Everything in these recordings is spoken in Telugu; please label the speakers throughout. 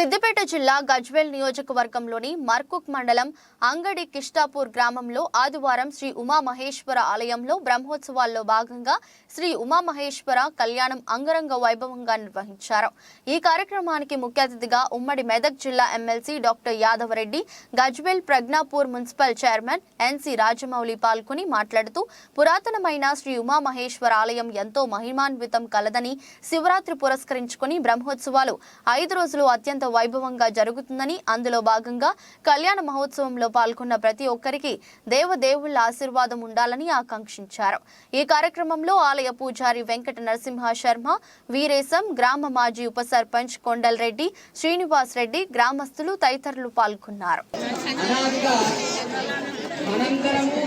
Speaker 1: సిద్దిపేట జిల్లా గజ్వేల్ నియోజకవర్గంలోని మర్కుక్ మండలం అంగడి కిష్టాపూర్ గ్రామంలో ఆదివారం శ్రీ ఉమామహేశ్వర ఆలయంలో బ్రహ్మోత్సవాల్లో భాగంగా శ్రీ ఉమామహేశ్వర కళ్యాణం అంగరంగ వైభవంగా నిర్వహించారు. ఈ కార్యక్రమానికి ముఖ్య అతిథిగా ఉమ్మడి మెదక్ జిల్లా MLC doctor Yadava Reddy Gajwel Pragnapur municipal chairman NC Rajamouli పాల్గొని మాట్లాడుతూ పురాతనమైన శ్రీ ఉమామహేశ్వర ఆలయం ఎంతో మహిమాన్వితం కలదని శివరాత్రి పురస్కరించుకుని బ్రహ్మోత్సవాలు ఐదు రోజులు అత్యంత వైభవంగా జరుగుతుందని అందులో భాగంగా కళ్యాణ మహోత్సవంలో పాల్గొన్న ప్రతి ఒక్కరికి దేవదేవుళ్ళ ఆశీర్వాదం ఉండాలని ఆకాంక్షించారు. ఈ కార్యక్రమంలో ఆలయ పూజారి వెంకట నరసింహ శర్మ వీరేశం గ్రామ మాజీ ఉప సర్పంచ్ కొండల్ రెడ్డి శ్రీనివాస్ రెడ్డి గ్రామస్తులు తదితరులు పాల్గొన్నారు.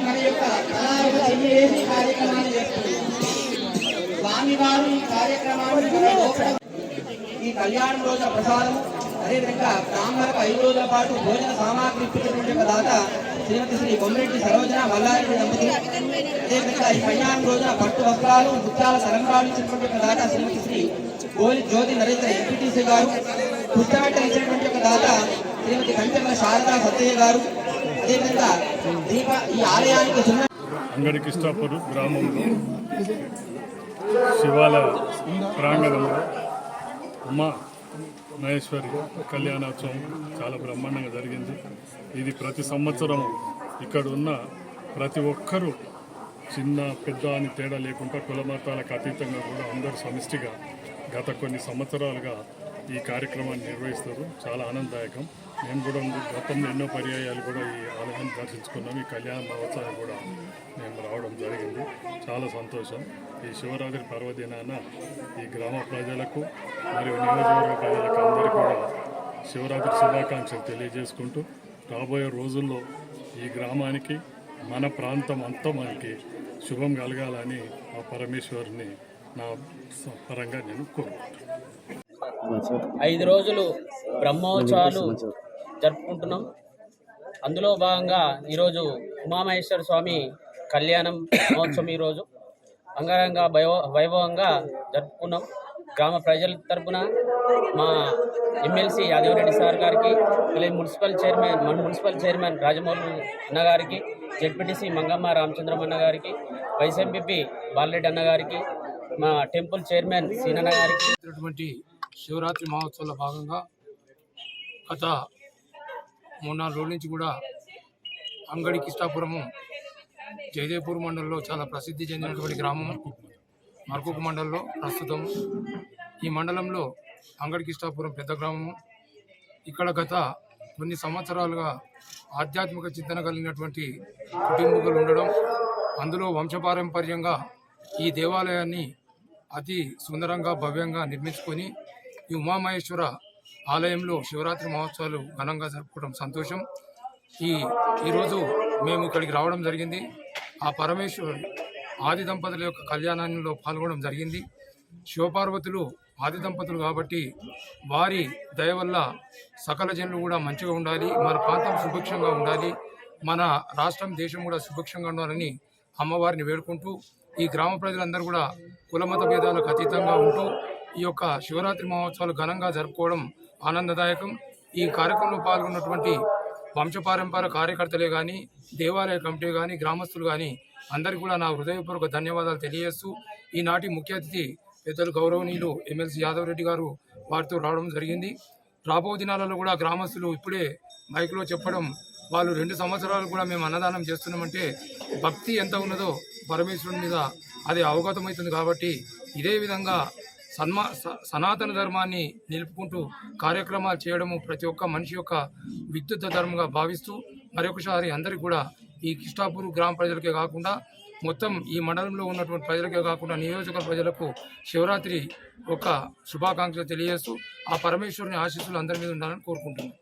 Speaker 2: మన యొక్క స్వామివారు ఈ కార్యక్రమాన్ని ఈ కళ్యాణం అదేవిధంగా బ్రాహ్మణులకు ఐదు రోజుల పాటు భోజన సామాగ్రి ఇప్పించినటువంటి యొక్క దాత శ్రీమతి శ్రీ కొమ్మిరెడ్డి సరోజన మల్లారెడ్డి దంపతి అదేవిధంగా ఈ కళ్యాణం రోజున పట్టు వస్త్రాలు ముత్యాల తలంబ్రాలు ఇచ్చినటువంటి యొక్క దాత శ్రీమతి శ్రీ గోలి జ్యోతి నరేంద్ర ఎంపీటీసీ గారు. పుస్తమెట్టలు ఇచ్చినటువంటి యొక్క దాత శ్రీమతి కంచెల శారదా సత్తయ్య గారు. అదేవిధంగా దీప ఈ ఆలయానికి చిన్న
Speaker 3: అంగడి కిష్టాపూర్ గ్రామంలో శివాలయ ప్రాంగణంలో అమ్మ మహేశ్వరి కళ్యాణోత్సవం చాలా బ్రహ్మాండంగా జరిగింది. ఇది ప్రతి సంవత్సరం ఇక్కడ ఉన్న ప్రతి ఒక్కరూ చిన్న పెద్ద అని తేడా లేకుండా కుల మతాలకు అతీతంగా కూడా అందరూ సమిష్టిగా గత కొన్ని సంవత్సరాలుగా ఈ కార్యక్రమాన్ని నిర్వహిస్తారు. చాలా ఆనందదాయకం. నేను కూడా గతంలో ఎన్నో పర్యాయాలు కూడా ఈ ఆలయాన్ని దర్శించుకున్నాం ఈ కళ్యాణ మహోత్సవం కూడా మేము రావడం జరిగింది. చాలా సంతోషం. ఈ శివరాత్రి పర్వదినాన ఈ గ్రామ ప్రజలకు మరియు నియోజకవర్గ ప్రజలకు అందరికీ కూడా శివరాత్రి శుభాకాంక్షలు తెలియజేసుకుంటూ రాబోయే రోజుల్లో ఈ గ్రామానికి మన ప్రాంతం అంతా మనకి శుభం కలగాలని ఆ పరమేశ్వరుని నా పరంగా నేను కోరుకుంటున్నాను.
Speaker 4: ఐదు రోజులు బ్రహ్మోత్సవాలు జరుపుకుంటున్నాం. అందులో భాగంగా ఈరోజు ఉమామహేశ్వర స్వామి కళ్యాణం మహోత్సవం ఈరోజు. అంగరంగ వైభవంగా జరుపుకున్నాం. గ్రామ ప్రజల తరపున మా ఎమ్మెల్సీ యాదవరెడ్డి సార్ గారికి అలాగే మున్సిపల్ చైర్మన్ మన మున్సిపల్ చైర్మన్ రాజమౌళి అన్న గారికి జెడ్పీటీసీ మంగమ్మ రామచంద్రం అన్న గారికి వైస్ ఎంపీపీ బాలరెడ్డి అన్న గారికి మా టెంపుల్ చైర్మన్ సీనన్న గారికి.
Speaker 5: శివరాత్రి మహోత్సవంలో భాగంగా గత మూడు నాలుగు రోజుల నుంచి కూడా అంగడి కిష్టాపురము జయదేవ్పూర్ మండలంలో చాలా ప్రసిద్ధి చెందినటువంటి గ్రామం మరకుక మండలంలో ప్రస్తుతం. ఈ మండలంలో అంగడి కిష్టాపురం పెద్ద గ్రామము. ఇక్కడ గత కొన్ని సంవత్సరాలుగా ఆధ్యాత్మిక చింతన కలిగినటువంటి కుటుంబకులు ఉండడం అందులో వంశపారంపర్యంగా ఈ దేవాలయాన్ని అతి సుందరంగా భవ్యంగా నిర్మించుకొని ఈ ఉమామహేశ్వర ఆలయంలో శివరాత్రి మహోత్సవాలు ఘనంగా జరుపుకోవడం సంతోషం. ఈ ఈరోజు మేము ఇక్కడికి రావడం జరిగింది. ఆ పరమేశ్వరు ఆది దంపతుల యొక్క కళ్యాణంలో పాల్గొనడం జరిగింది. శివపార్వతులు ఆది దంపతులు కాబట్టి వారి దయ వల్ల సకల జనులు కూడా మంచిగా ఉండాలి. మన ప్రాంతం సుభిక్షంగా ఉండాలి. మన రాష్ట్రం దేశం కూడా సుభిక్షంగా ఉండాలని అమ్మవారిని వేడుకుంటూ ఈ గ్రామ ప్రజలందరూ కూడా కులమత భేదాలకు అతీతంగా ఉంటూ ఈ యొక్క శివరాత్రి మహోత్సవాలు ఘనంగా జరుపుకోవడం ఆనందదాయకం. ఈ కార్యక్రమంలో పాల్గొన్నటువంటి వంశపారంపర కార్యకర్తలే కానీ దేవాలయ కమిటీ కానీ గ్రామస్తులు కానీ అందరికీ కూడా నా హృదయపూర్వక ధన్యవాదాలు తెలియజేస్తూ ఈనాటి ముఖ్య అతిథి పెద్దలు గౌరవనీయులు ఎమ్మెల్సీ యాదవ్ రెడ్డి గారు వారితో రావడం జరిగింది. రాబో దినాలలో కూడా గ్రామస్తులు ఇప్పుడే మైక్లో చెప్పడం వాళ్ళు రెండు సంవత్సరాలు కూడా మేము అన్నదానం చేస్తున్నామంటే భక్తి ఎంత ఉన్నదో పరమేశ్వరుని మీద అది అవగతమవుతుంది కాబట్టి ఇదే విధంగా సన్మా స- సనాతన ధర్మాన్ని నిలుపుకుంటూ కార్యక్రమాలు చేయడము ప్రతి ఒక్క మనిషి యొక్క విద్యుత్ ధర్మంగా భావిస్తూ మరొకసారి అందరికీ కూడా ఈ కిష్టాపూర్ గ్రామ ప్రజలకే కాకుండా మొత్తం ఈ మండలంలో ఉన్నటువంటి ప్రజలకే కాకుండా నియోజకవర్గ ప్రజలకు శివరాత్రి ఒక శుభాకాంక్షలు తెలియజేస్తూ ఆ పరమేశ్వరుని ఆశీస్సులు అందరి మీద ఉండాలని కోరుకుంటున్నాను